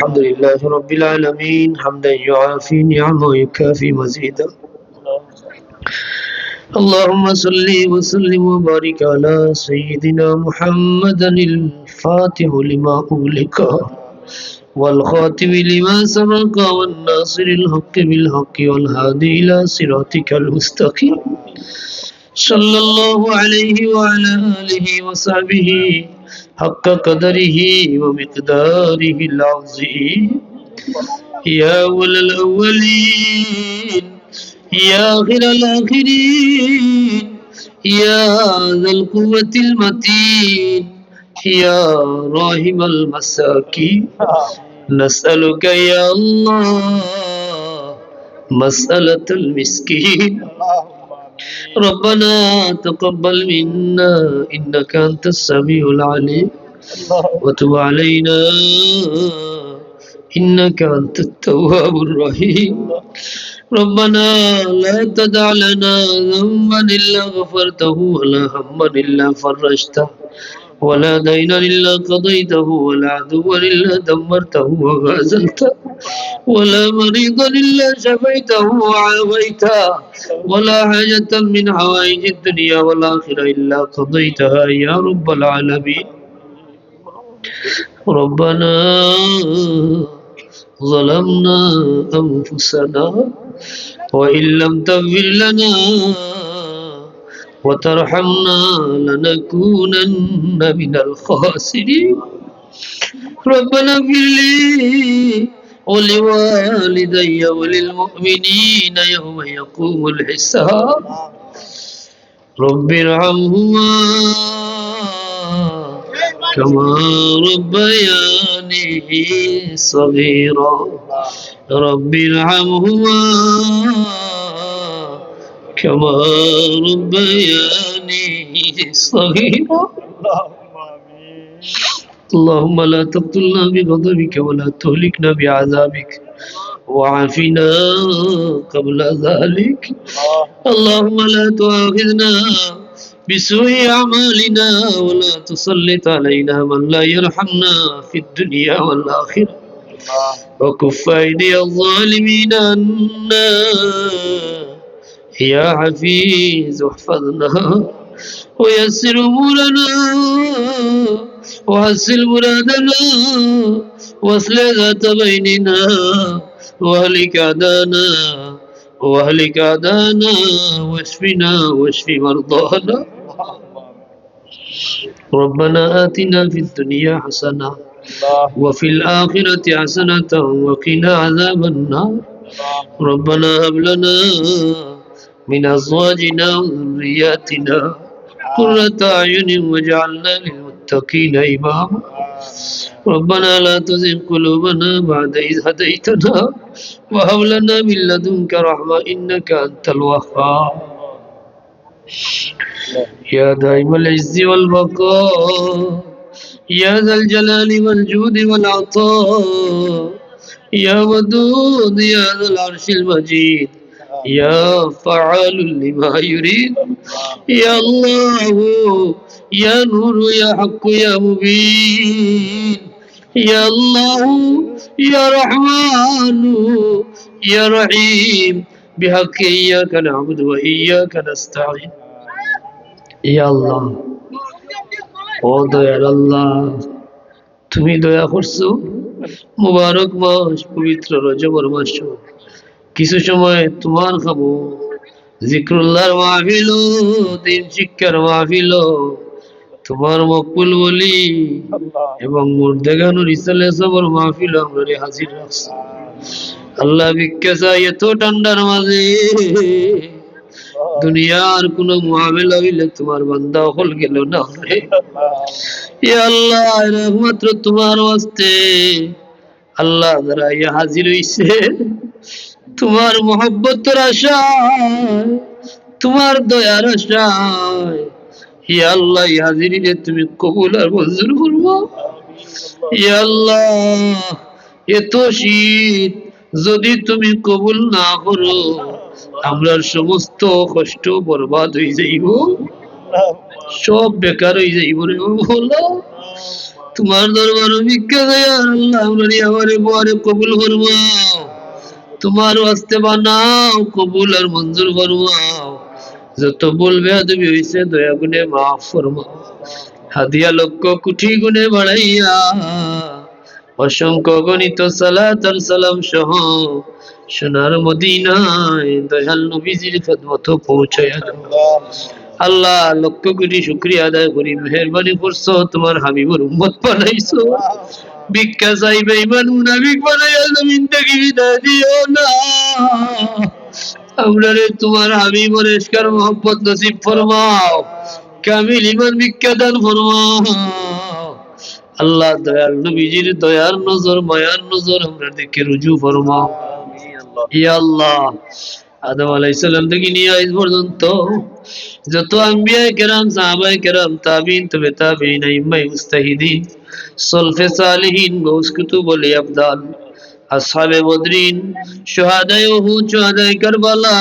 الحمد لله رب العالمين. حمدا يعافي نعمه ويكافي مزيدا. اللهم صل وسلم وبارك على سيدنا محمد الفاتح لما أغلق والخاتم لما سبق والناصر الحق بالحق والهادي إلى صراطك المستقيم. صلى الله عليه وعلى آله وصحبه حق قدره ومقداره العظيم. يا أول الأولين يا آخر الآخرين يا ذا القوة المتين يا راحم المساكين. نسألك يا الله مسألة المسكين. ربنا تقبل منا إنك أنت السميع العليم. وتب علينا إنك أنت التواب الرحيم. ربنا لا تدع لنا ذنبا إلا غفرته ولا هما إلا فرجته. ولا دين إلا قضيته ولا عدوا إلا دمرته وغازلته ولا مريضا إلا شفيته وعافيته ولا حاجة من حوائج الدنيا والآخرة إلا قضيتها يا رب العالمين. ربنا ظلمنا أنفسنا وإن لم تغفر لنا وترحمنا لنكونن من الخاسرين. ربنا اغفر لي ولوالدي وللمؤمنين يوم يقوم الحساب. رب ارحمهما كما ربياني صغيرا. رب ارحمهما كما ربياني صغيرا اللهم لا تقتلنا بغضبك ولا تهلكنا بعذابك. وعافنا قبل ذلك. اللهم لا تؤاخذنا بسوء أعمالنا ولا تسلط علينا من لا يرحمنا في الدنيا والآخرة. وكف أيدي الظالمين عنا. يا حفيظ احفظنا ويسر أمورنا وحسن مرادنا واصلح ذات بيننا وأهلك أعدانا وأهلك أعدانا واشفنا واشف مرضانا. ربنا آتنا في الدنيا حسنة وفي الآخرة حسنة وقنا عذاب النار. ربنا هب لنا من أزواجنا وذرياتنا قرة أعين واجعلنا للمتقين إماما. ربنا لا تزغ قلوبنا بعد إذ هديتنا وهب لنا من لدنك رحمة إنك أنت الوهاب. يا دائم العز والبقاء يا ذا الجلال والجود والعطاء يا ودود يا ذا العرش المجيد يا فعال لما يريد يا الله يا نور يا حق يا مبين يا الله يا رحمن يا رحيم بحق إياك نعبد وإياك نستعين يا الله ও দয়াল আল্লাহ তুমি দয়া করছো মুবারক মাস পবিত্র রজবর মাস কিছু সময় তোমার খাব। জিক্রুল্লাহর মাহফিল দিন শিক্ষার মাহফিল তোমার মকবুল বলি এবং মুর্দেগানুর ইসালে সবর মাহফিল আমরা হাজির রাখছি। আল্লাহ ভিক্ষা চাই এত ঠান্ডার মাঝে। দুনিয়ার কোন মুআমেলা হইলে তোমার বান্দা হল গেল না রে। আল্লাহ। একমাত্র তোমার ওয়াস্তে আল্লাহ যারা ইয়া হাজির হইছে তোমার মোহব্বতের তোমার দয়ার আশায়। ইয়া আল্লাহ তুমি কবুল আর মঞ্জুর করব। এত শীত যদি তুমি কবুল না করো, আমরা সমস্ত কষ্ট বরবাদ হয়ে যাইব। সব বেকার হয়ে যাইব রে বলো তোমার দরবার আল্লাহ, আমরা আমারে বরে কবুল ফরমাও তোমার ওয়াস্তে বানাও, কবুল আর মঞ্জুর ফরমাও। যত বলবে তুমি হইছে দয়া গুণে মাফ ফরমাও। হাদিয়া লক্ষ কুঠি গুণে বাড়াইয়া, অসংখ্য গণিত সালাত আর সালাম সহ সোনার মদিনায় দয়াল নবীজির খেদমত পৌঁছায়া আল্লাহ লক্ষ কোটি শুক্রিয়া আদায় করি, মেহরবানি করছ, তোমার হাবিবুর উম্মত বানাইছো। ভিক্ষা চাইবে ইমান মুনাফিক বানাইয়া জমিন থেকে বিদায় দিও না। আমরা রে তোমার হাবিবুর এসকার মোহাম্মত নসিব ফরমাও। কামিল ইমান ভিক্ষা দান ফরমাও। আল্লাহ দয়াল নবীজির দয়ার নজর, মায়ার নজর আমরা দেখে রুজু ফরমাও। ইয়া আল্লাহ, আদম থেকে নিয়ে আজ পর্যন্ত যত কেরাম সাহাবায়ে কেরাম, তাবিন, তবে তাবিন মুস্তাহিদিন সলফে সালিহিন গৌস কুতুব ওলি আবদাল আসহাবে বদরিন, শুহাদায়ে উহুদ, শুহাদায়ে কারবালা,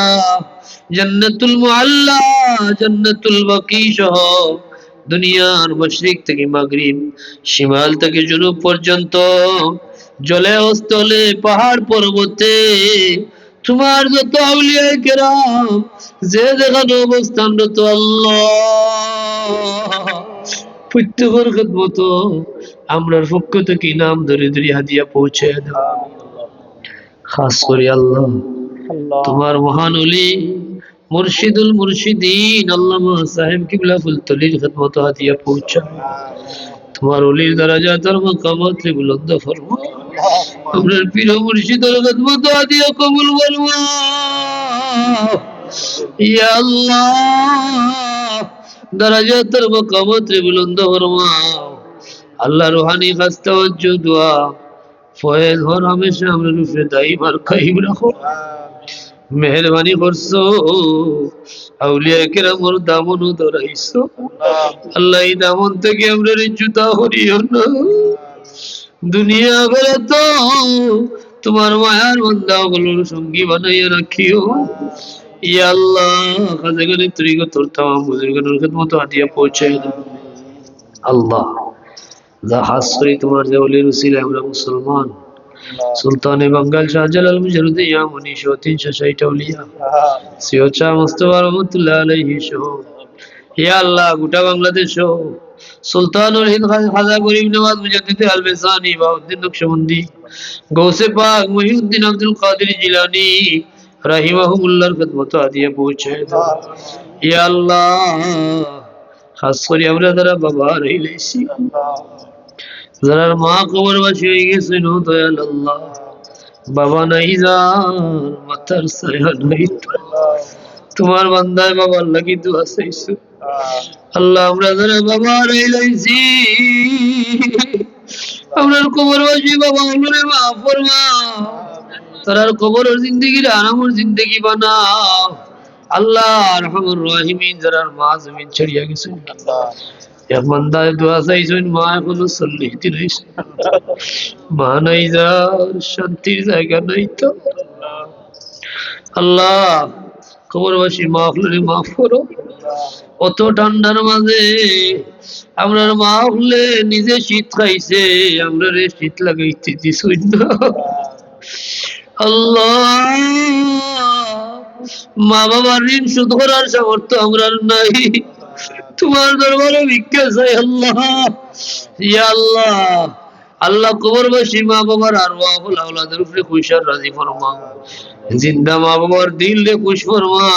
জান্নাতুল মুআল্লা, জান্নাতুল বাকি সহ দুনিয়ার মশরিক থেকে মাগরিব, শিমাল থেকে জুনুব পর্যন্ত, জলে স্থলে, পাহাড় পর্বতে, তোমার যত আউলিয়া কেরাম, যে যেখানে অবস্থানরত আল্লাহ, প্রত্যেকের খেদমত আমরার পক্ষ থেকে নাম ধরে ধরে হাদিয়া পৌঁছে দাও? খাস করে আল্লাহ। তোমার মহান অলি মুর্শিদুল মুর্শিদিন আল্লামা সাহেব কিবলা ফুলতলির খেদমত হাদিয়া পৌঁছা তোমার অলির দরাজা তোর মকামত বুলন্দ ফরমা। আপনার পীর মুর্শিদের খেদমত হাদিয়া কবুল ফরমা ইয়া আল্লাহ দরাজা তোর মকামত বুলন্দ ফরমা। আল্লাহ রুহানি হর মেহরবানি করছ দামন আল্লাহ দামন থেকে আমরা জুতা না। দুনিয়া গেলে তো তোমার মায়ার বন্ধা গুলোর সঙ্গী বানাইয়া রাখিও। ইয়া আল্লাহ কাজে গেলে তুই তোর তামাম বুজুর্গের খেদমত হাতিয়া পৌঁছে দাও। আল্লাহ। যা হাস করি তোমার যে অলির উসিলে আমরা মুসলমান। সুলতানে বাঙ্গাল শাহজালাল মুজারুদ্দিন ইয়ামনি তিনশো ষাট আউলিয়া সিওচা মুস্তফা রহমতুল্লাহ আলাইহি সহ। ইয়া আল্লাহ গোটা বাংলাদেশ সুলতানুল হিন্দ খাজা গরিব নওয়াজ মুজাদ্দিদ আলবেসানি বাউদ্দিন নকশবন্দি। গৌসে পাক মহিউদ্দিন আব্দুল কাদের জিলানি রাহিমাহুমুল্লাহর খেদমত আদিয়ে পৌঁছে দাও। ইয়া আল্লাহ খাস করে আমরা যারা বাবা রইলেছি। যারা মা কবরবাসী হয়ে গেছে দয়াল আল্লাহ। বাবা নাই যার মাথার তোমার। বান্দায় বাবার লাগি দোয়া চাইছো। আল্লাহ, আমরা যারা বাবা কবরবাসী বাবা আমরে মা ফরমা তারার কবরের জিন্দগির আরামর জিন্দগি আল্লাহ রহমান রহিমিন যারা মা জমিন ছড়িয়া গেছে। এক দোয়া মা এখনও চল্লিশ দিন মা নাই যার শান্তির জায়গা নাই তো। আল্লাহ মাফ হলে মাফ করো। অত ঠান্ডার মাঝে আমরা মা হলে নিজে শীত খাইছে, আমরা রে শীত লাগাইতে দিছই আল্লাহ, মা বাবার ঋণ শোধ করার সামর্থ্য আমরা নাই। তোমার দরবারে ভিক্ষা চাই আল্লাহ। ইয়া আল্লাহ। মা বাবার আর উপরে খুশার রাজি ফরমা জিন্দা মা বাবার দিল রে খুশ ফরমা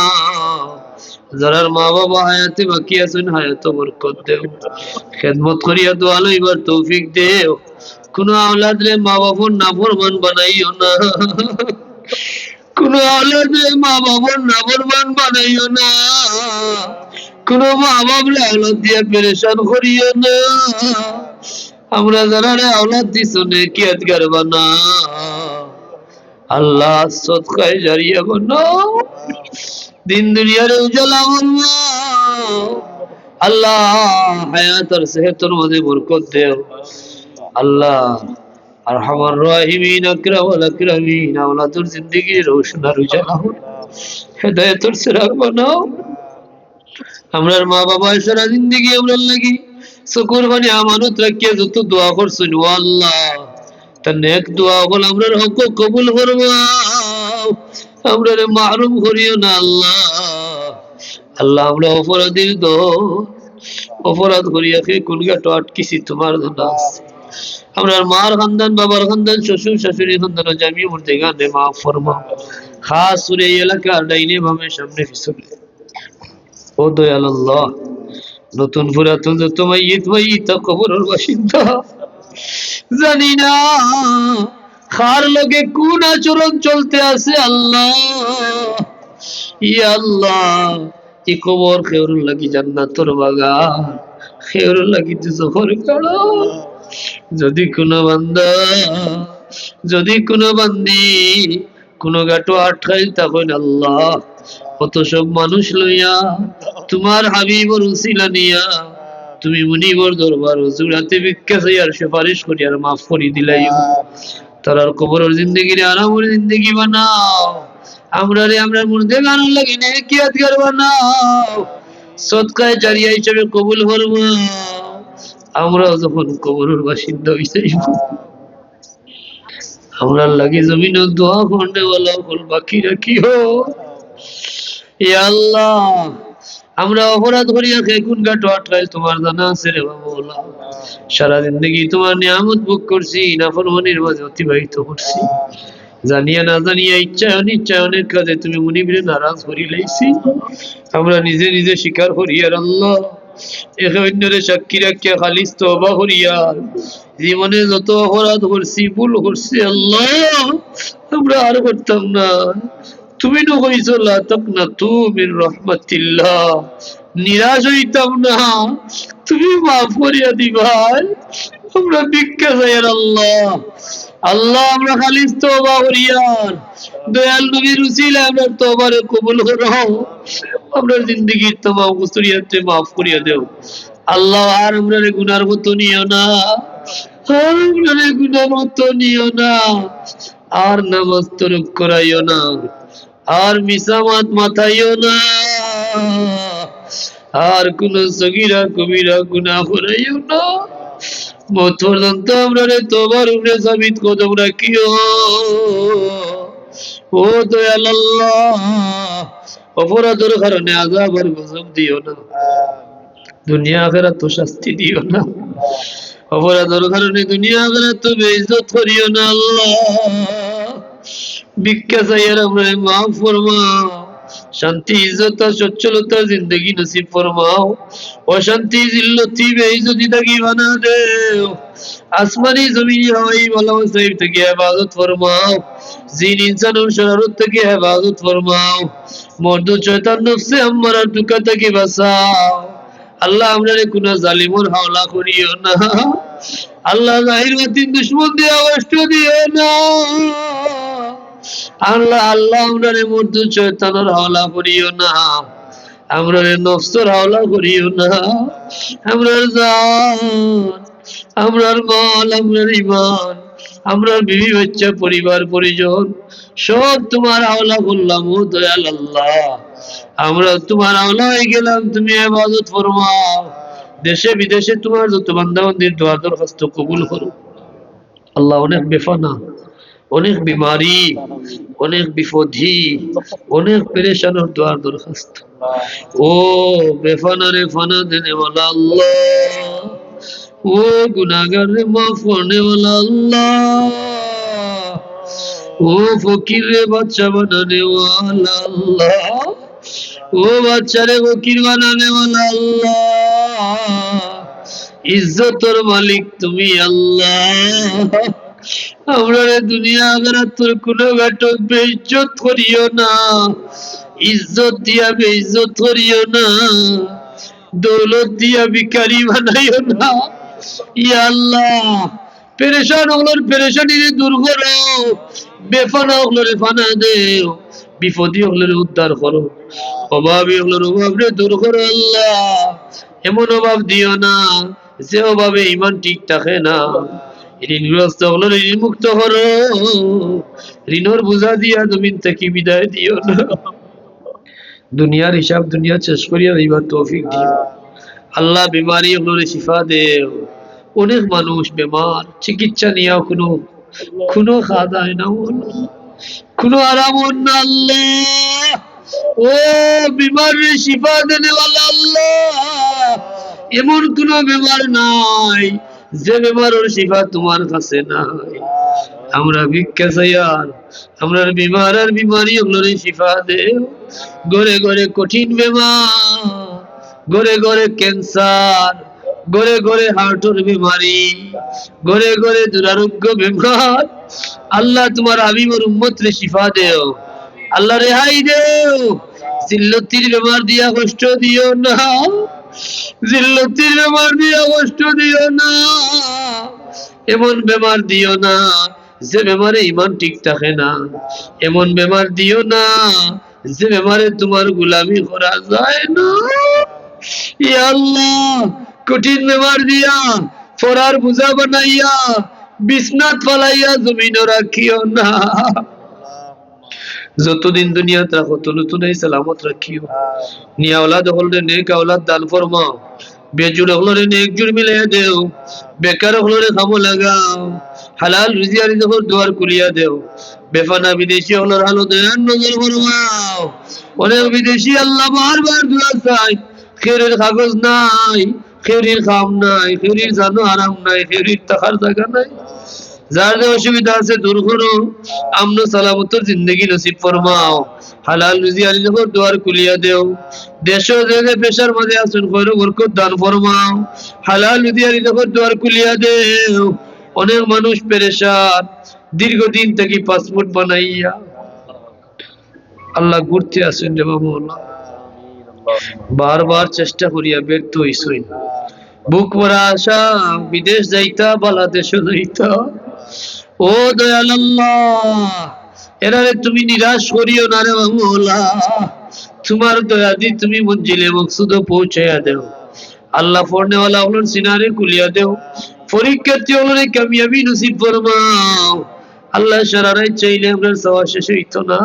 যারার মা বাবা হায়াতে বাকি আছেন, হায়াত বরকত দেও। খেদমত করিয়া তৌফিক দেও। কোন আওলাদ রে মা বাবার নাফরমান বানাইও না। কোন আওলাদ রে মা বাবার নাফরমান বানাইও না। কোন বাবরে আওলাদ দিয়া পেরেশান করিও না। আমরা যারা রে আওলাদ দিছ নে, কি আজগার বানা? আল্লাহ সদকায় জারিয়া বানাও দিন দুনিয়ার উজালা বানাও আল্লাহ হায়াত আর সেহতর মধ্যে বরকত দেও। আল্লাহ আরহামার রাহিমিন আকরামুল আকরামিন, আওলাদুর জিন্দেগি রোশন আর উজালা হো হেদায়েতর সিরাগ বানাও। আমরার মা বাবা সারা জিন্দগি আমরা লাগি চকুর পানি আমানত রাখিয়া যত দোয়া করছেন, ও আল্লাহ নেক দোয়া হল হক কবুল মাহরুম করিও না আল্লাহ। আল্লাহ আমরা অপরাধীর দো অপরাধ করিয়া কে কোন গাটো আটকিছি, তোমার জন্য আছে। আমরা মার খানদান, বাবার খানদান, শ্বশুর শাশুড়ি খানদান জামি মূর্তি গানে মাফ ফরমাও। খাস সুরে এলাকার ডাইনে ভাবে সামনে ও দয়াল আল্লাহ নতুন পুরাতন যত মাইয়িত মাইয়িত, কবরের বাসিন্দা। জানি না খার লগে কোন আচরণ চলতে আছে আল্লাহ। ই আল্লাহ ই কবর খেউর লাগি জান্নাতর বাগান খেউর লাগি তো জহর কাড়া যদি কোনো বান্দা, যদি কোনো বান্দি, কোনো গাটো আটকাই তখন আল্লাহ কত সব মানুষ লইয়া তোমার হাবিবর উসিলা নিয়া তুমি মুনিবর দরবার জুড়াতে চাই আর সুপারিশ করি আর মাফ করি দিলাই তারার কবরের জিন্দগি রে, আরামের জিন্দগি বানাও। আমরা রে, আমরা মুর্দে গান লাগি নে, কি আদগার বানাও। সৎকায় জারিয়া হিসেবে কবুল ফরমাও আমরাও যখন কবরের বাসিন্দা হইতে আমরা লাগি জমিন দোয়া খন্ডে বলা বাকি রাখিও। আমরা অপরাধ করিয়া তোমার জানা আছে রে বাবা সারা জিন্দগি তোমার নিয়ামত ভোগ করছি মাঝে অতিবাহিত করছি। জানিয়া না জানিয়া ইচ্ছা অনিচ্ছায় অনেক কাজে তুমি নারাজ করি লাইছি। আমরা নিজে নিজে করি আর আল্লাহ, একে অন্যরে সাক্ষী রাখিয়া খালিস তবা করিয়া। জীবনে যত অপরাধ করছি, ভুল করছি আল্লাহ, আমরা আর করতাম না। তুমি তো কইছো লা তাকনা তুমি নিরাশ হইতাম না তুমি মাফ করিয়া দিবাই আমরা আল্লাহ আল্লাহ আমরা খালি তওবা করিয়ার দয়াল নবীর উসিলা আমরা কবুল আমরা মাফ করিয়া দেও আল্লাহ আর আমরা গুনার মতো নিও না আর আমরা গুনার মতো নিও না আর নামাজ তরক করাইও না আর মিসামাত মাথাইও না। আর কোন সগিরা কবিরা গুনাহ করাইও না। মত পর্যন্ত আমরা রে তোমার উপরে সাবিত কদম রাখিও ও দয়াল আল্লাহ, অপরাধের কারণে আজাব আর গজব দিও না। দুনিয়া আখেরাত তো শাস্তি দিও না। অপরাধের কারণে দুনিয়া আখেরাত তো বেইজ্জত করিও না আল্লাহ। ভিক্ষা আমরা ফরমাও। শান্তি, ইজ্জত সচ্ছলতা জিন্দগি নসিব ফরমাও। অশান্তি, জিল্লতি থাকি বানা দেও। আসমানি, জমিনি, হওয়াই ভালো সাহেব থেকে হেফাজত ফরমাও। জিন ইনসানুর শরারত থেকে হেফাজত ফরমাও। মর্দ দুকা থেকে আল্লাহ আমরা কোন হাওলা করিও না। আল্লাহ জাহির বাতিন দুশ্মন দিয়ে কষ্ট দিও না। আল্লাহ আল্লাহ আমরা রে মর্দ চৈতানের হাওলা করিও না। আমরা রে নফসর হাওলা করিও না। আমরার জান আমরার মাল, আমরার ইমান আমরার বিবি বাচ্চা, পরিবার, পরিজন, সব তোমার আওলা করলাম ও দয়াল আল্লাহ। আমরা তোমার আওলা হয়ে গেলাম, তুমি ইবাদত ফরমাও। দেশে, বিদেশে তোমার যত বান্দাবান্দির দোয়া দরখাস্ত কবুল করো। আল্লাহ অনেক বেফানা। অনেক বিমারি, অনেক বিপদি, অনেক পেরেশানোর দোয়ার দরখাস্ত। ও বেফানা রে ফানা দেনে বলা আল্লাহ। ও গুনাগার রে মাফ করনে বলা আল্লাহ। ও ফকির রে বাচ্চা বানানে ওয়ালা আল্লাহ। ও বাচ্চা রে ফকির বানানে আল্লাহ। ইজ্জতর মালিক তুমি আল্লাহ। আমরা দুনিয়া কোনো বেইজ্জত করিও না। ইজ্জত দিয়া বেইজ্জত করিও না। দৌলত দিয়া ভিখারি বানাইও না। ইয়া আল্লাহ, পেরেশান পেরেশানি দূর করো। ফানা দেও। বিপদী হলোর উদ্ধার করো। অভাবী হলোর অভাব রে দূর করো আল্লাহ। এমন অভাব দিও না যে অভাবে ইমান ঠিক থাকে না। ঋণগ্রস্ত হলোর ঋণ মুক্ত করো ঋণর দিয়া থেকে বিদায় দিও না। দুনিয়ার হিসাব দুনিয়া শেষ করিয়া দিবার তৌফিক দিও। আল্লাহ বিমারি হলে শিফা দেও। অনেক মানুষ বেমার, চিকিৎসা নিয়েও কোনো কোনো খাওয়া দায় না আল্লাহ। কোনো আরাম না আল্লাহ। ও বিমার শিফা দেনে আল্লাহ, এমন কোন বেমার নাই। যে বেমারের শিফা তোমার কাছে নাই। আমরা ভিক্ষা চাইয়ার, আমরা বিমার আর বিমারি ওগুলোর শিফা দেও গড়ে গড়ে কঠিন বেমার গড়ে গড়ে ক্যান্সার গড়ে গড়ে হার্টের বিমারি গড়ে গড়ে দুরারোগ্য বেমার। আল্লাহ তোমার হাবিবর উম্মত রে শিফা দেও। আল্লাহ রেহাই দেও। জিল্লতির বেমার দিয়া কষ্ট দিও না। জিল্লতির বেমার দিয়া কষ্ট দিও না। এমন বেমার দিও না যে বেমারে ইমান ঠিক থাকে না। এমন বেমার দিও না যে বেমারে তোমার গুলামি করা যায় না। আল্লাহ, কঠিন বেমার দিয়া ফরার বুঝা বানাইয়া, বিছনাত ফালাইয়া জমিন রাখিও না। যতদিন দুনিয়াত রাখো ততদিন এই সালামত রাখিও। নিয়া ওলাদ হলরে নেক ওলাদ দান ফরমাও। বেজুর হলরে নেক জুর মিলিয়ে দেও। বেকার হলরে খামো লাগাও। হালাল রিজিয়া রিজকর দুয়ার কুলিয়া দেও। বেফানা বিদেশি হলর হালো দয়ান নজর ফরমাও। অনেক বিদেশি আল্লাহ বারবার দোয়া চাই খেরের কাগজ নাই, খেরির খাম নাই, খেরির জানো আরাম নাই, খেরির টাকার জায়গা নাই। যার যে অসুবিধা আছে দূর করো। আমনো সালামতর জিন্দগি নসিব ফরমাও। হালাল রুজি আলি যখন দুয়ার কুলিয়া দেও। দেশ জায়গায় পেশার মাঝে আসুন কইরো বরকত দান ফরমাও। হালাল রুজি আলি যখন দুয়ার কুলিয়া দেও। অনেক মানুষ পেরেশান। দীর্ঘদিন থেকে পাসপোর্ট বানাইয়া। আল্লাহ ঘুরতে আসুন রে বাবা বারবার চেষ্টা করিয়া ব্যর্থ হইসই বুক ভরা আশা বিদেশ যাইতা বাংলাদেশও যাইতা। ও দয়াল তুমি নিরাশ করিও না রে মৌলা তোমার দয়া দি তুমি মঞ্জিলে মকসুদ পৌঁছাইয়া দেও। আল্লাহ ফোরনেওয়ালা হলোর সিনারে কুলিয়া দেও। পরীক্ষার্থী হলোরে কামিয়াবি নসিব ফরমাও। আল্লাহ সারারাই চাইলে আমরা সওয়া শেষ হইতো না।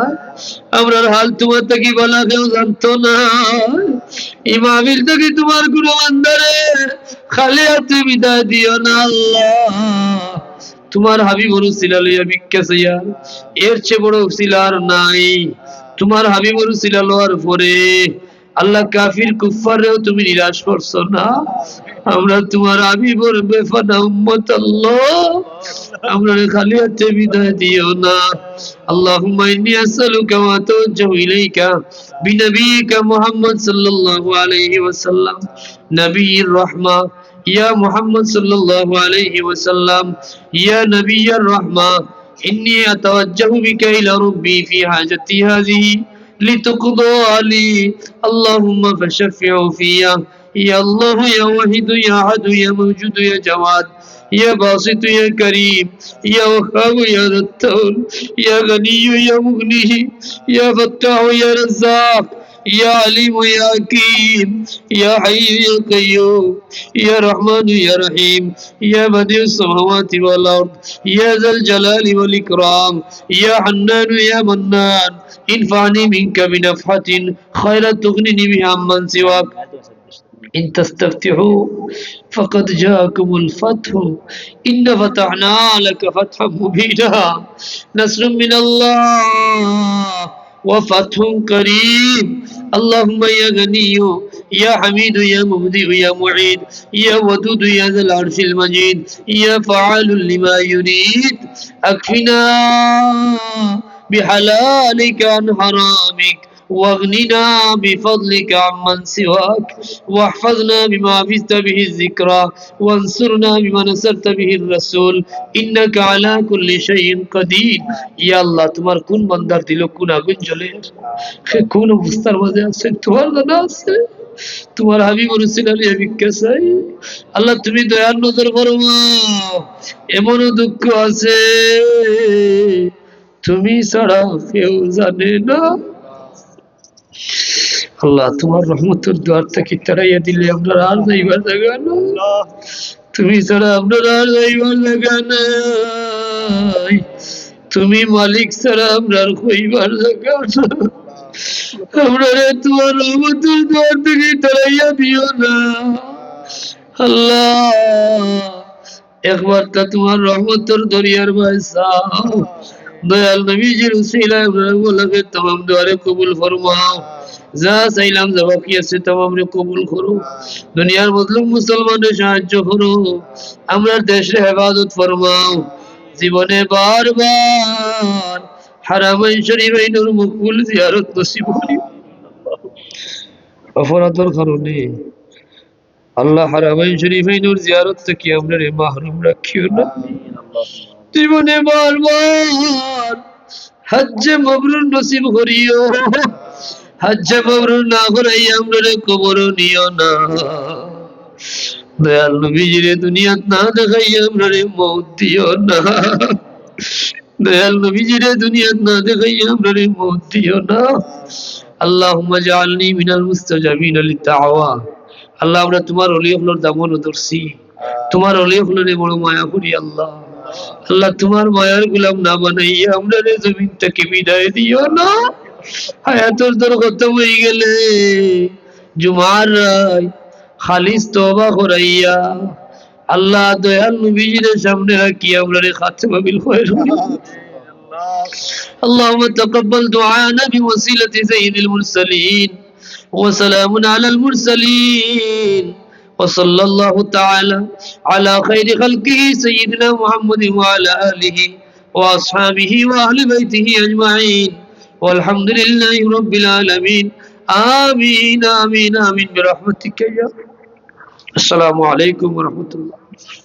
আমরার হাল তোমার থেকে বলা কেউ জানতো না। ইমামির থেকে তোমার গুরু আন্দারে খালি হাতে বিদায় দিও না আল্লাহ। তোমার হাবিব রসিলা লইয়া ভিক্ষা চাইয়া এর চেয়ে বড় সিলার নাই তোমার হাবিব রসিলা লওয়ার পরে আল্লাহ কাফির কুফারেও তুমি নিরাশ করছো না আমরা তোমার হাবিবর বেফানা উম্মত আল্লাহ আমরা খালি হাতে বিদায় দিও না اللهم إني أسألك وأتوجه إليك بنبيك محمد صلى الله عليه وسلم نبي الرحمة يا محمد صلى الله عليه وسلم يا نبي الرحمة إني أتوجه بك إلى ربي في حاجتي هذه لتقضى لي. اللهم فشفع فيها يا الله يا واحد يا أحد يا موجود يا جواد يا باسط يا كريم يا وهاب يا رتول يا غني يا مغني يا فتاح يا رزاق. يا عليم يا حکیم يا حي يا قيوم يا رحمن يا رحيم يا بدیع السماوات والأرض يا ذا الجلال والإكرام يا حنان يا منان انفعني منك بنفحة خير تغنني بها من سواك. إن تستفتحوا فقد جاءكم الفتح إن فتحنا لك فتحا مبينا. نصر من الله وفتح قريب اللهم يا غني يا حميد يا مبدئ يا معيد يا ودود يا ذا العرش المجيد يا فعال لما يريد أكفنا بحلالك عن حرامك. واغننا بفضلك عمن سواك واحفظنا بما حفظت به الذكرى وانصرنا بما نصرت به الرسول إنك على كل شيء قدير يا الله তোমার কোন বান্দার দিল কোন আগুন জ্বলে সে কোন অবস্থার মাঝে আছে তোমার জানা আছে তোমার হাবিব রসুল আলী ভিক্ষা চাই আল্লাহ তুমি দয়ার নজর ফরমাও এমনও দুঃখ আছে তুমি ছাড়া কেউ জানে না আল্লাহ তোমার রহমতের দ্বার থেকে তাড়াইয়া দিলে আমরা আর যাইবার জায়গা না তুমি ছাড়া আমরা আর যাইবার জায়গা নাই। তুমি মালিক ছাড়া আমরা আর কইবার জায়গা না আমরা তোমার রহমতের দ্বার থেকে তাড়াইয়া দিও না। আল্লাহ একবার তা তোমার রহমতের দরিয়ার ভাইসাও দয়াল নবীজির উসিলা গোলাকে তমাম দুয়ারে কবুল ফরমাও। যা চাইলাম, যা বাকি আছে তমাম রে কবুল করো। দুনিয়ার মজলুম মুসলমানের সাহায্য করো। আমরা দেশে হেফাজত ফরমাও। জীবনে বারবার হারামাই শরীফাইনুর মকবুল জিয়ারত নসিব করি। অপরাধের কারণে আল্লাহ হারামাই শরীফাইনুর জিয়ারত থেকে আমরা মাহরুম রাখিও না। জীবনে বারবার হজ্জে মবরুর নসিব করিও। হজ্জে মবরুর না করাই আমরা কবর নিও না। দয়াল নবীজিরে দুনিয়াত না দেখাই আমরা রে মৌত দিও না। দয়াল নবীজিরে দুনিয়াত না দেখাই আমরা রে মৌত দিও না। আল্লাহুম্মা জাআলনি মিনাল মুস্তাজাবিন লিতাওয়া আল্লাহ, আমরা তোমার অলিয়ফলর দামন দর্শি তোমার অলিয়ফলরে বড় মায়া করি আল্লাহ। আল্লাহ তোমার মায়ার গুলাম না বানাইয়া আমরা রে জমিন থেকে বিদায় দিও না হায়াতর তোর কত হয়ে গেলে জুমার রায় খালিস তবা করাইয়া আল্লাহ দয়াল নবীজির সামনে রাখি আমরা রে খাতমা বিল খৈর اللهم تقبل دعانا بوسيلة سيد المرسلين وسلام على المرسلين وصلى الله تعالى على خير خلقه سيدنا محمد وعلى آله وأصحابه وأهل بيته أجمعين. والحمد لله رب العالمين. آمين آمين آمين. برحمتك يا السلام عليكم ورحمة الله.